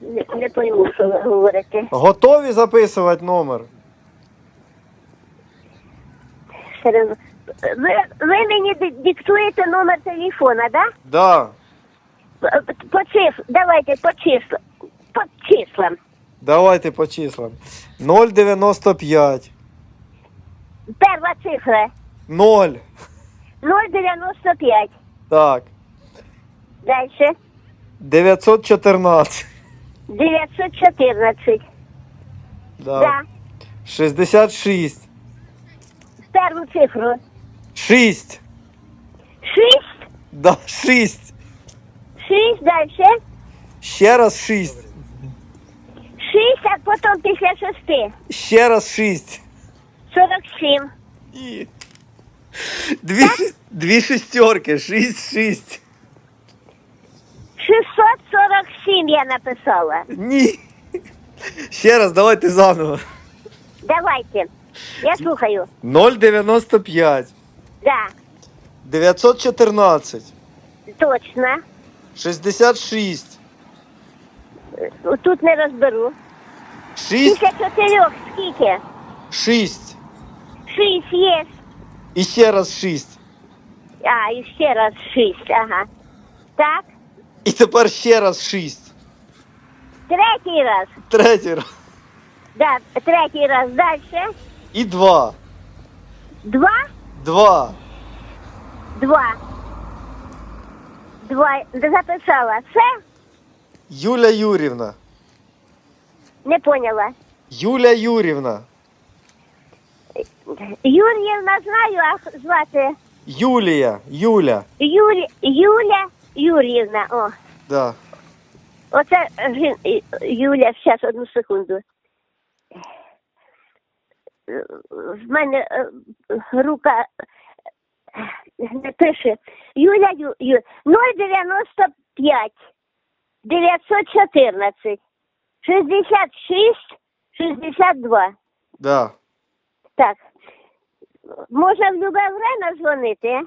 Не, не пойму, що ви говорите. Готові записувати номер? Ви, ви мені ди- диктуєте номер телефона, да? Да. П- По циф, давайте по числам. По числам. Давайте по числам. 095. Перша цифра 0. 0,95. Так. Дальше 914. 914. Да. Да. 66. Перву цифру. 6. 6. Да, 6. 6 дальше. Ще раз 6. 6, а потім після 6. Ще раз 6. 47. І... Дві, шес- дві шестерки. 6, 6. 647 я написала. Ні. Ще раз, давайте заново. Давайте. Я слухаю. 095. Да, 914. точно. 66. Тут не розберу. 6. Після чотирьох скільки? 6. Шість є. І ще раз 6. А, і ще раз шість, ага. Так, І тепер ще раз 6. третій раз. Третій раз. Да, третій раз далі. І 2. Два, 2. два. Два. Записала. Це? Юля Юрівна. Не поняла. Юля Юрівна. Юріївна знаю, а звати Юлія. Юля. Юлі... Юля Юріївна. О, Да. оце жін... Юля, зараз одну секунду. Е, В мене е, рука е, не пише. Юля Ю... Ю... 095 914 66 62. Да. Так. Можна в любе время дзвонити?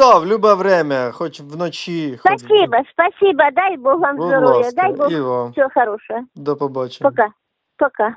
Да, в любе время, хоч вночі, хоч Спасибо, спасибо. Дай Бог вам Будь здоров'я. ласка, Дай Бог і вам. всього хорошого. до побачення. Пока. Пока.